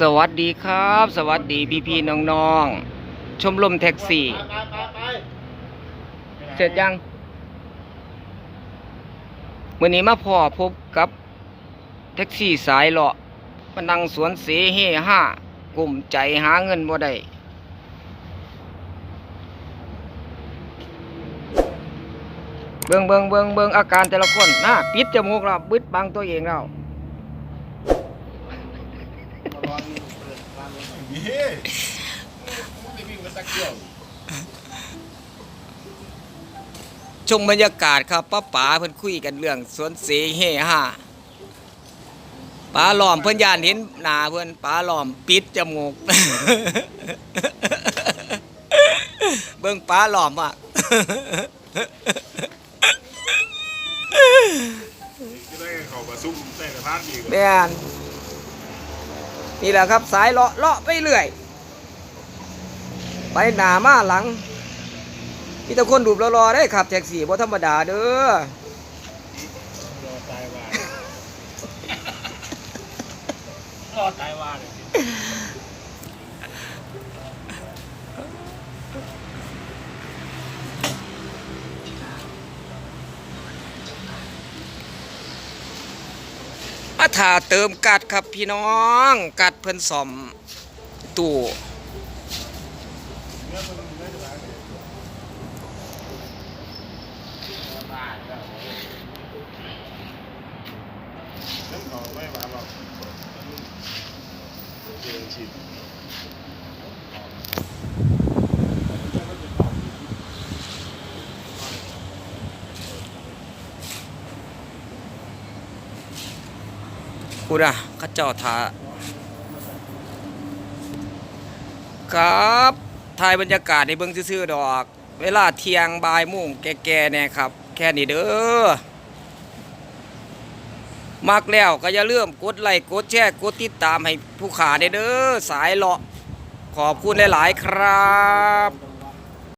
สวัสดีครับ สวัสดีพี่พี่ๆน้องๆชมรมแท็กซี่ เสร็จยังวันนี้มาพอพบกับแท็กซี่สายเลาะมานั่งสวนเสเฮห้ากลุ่มใจหาเงินบ่ได้เบิงเบิงเบิงเบิงอาการแต่ละคนน้าปิดจมูกแล้วบิดบังตัวเองแล้วนี่ไม่วิ่งมา ชมบรรยากาศครับป้าป๋าเพิ่นคุยกันเรื่องสวนเสเฮห้าป๋าหลอมเพิ่นย่านเห็นหน้าเพิ่นป๋าหลอมปิดจมูก เบิ่งป๋าหลอมอะจะได้เขามาซุ่มแต่กระทานอีก แม่น นี่แหละครับสายเลาะเลาะไปเรื่อย ไปหนามาหลังมีแต่คนดูบรอๆได้ขับแท็กซี่บ่ธรรมดาเด้อรอตายว่ารอตายว่าเลย มาถ่าเติมกัดครับพี่น้อง กัดเพิ่นสอมตู้น้ำเขาไม่มาบอกเจอชิด พูดอะข้าเจ้าถ่าครับถ่ายบรรยากาศในเบิ่งซื่อๆดอก เวลาเที่ยงบ่ายมุ่งแก่ๆเนี่ยครับ แค่นี้เด้อมักแล้วก็อย่าลืมกดไลค์กดแชร์กดติดตามให้ผู้ขาเด้อสายเลาะขอบคุณหลาย ๆ ครับ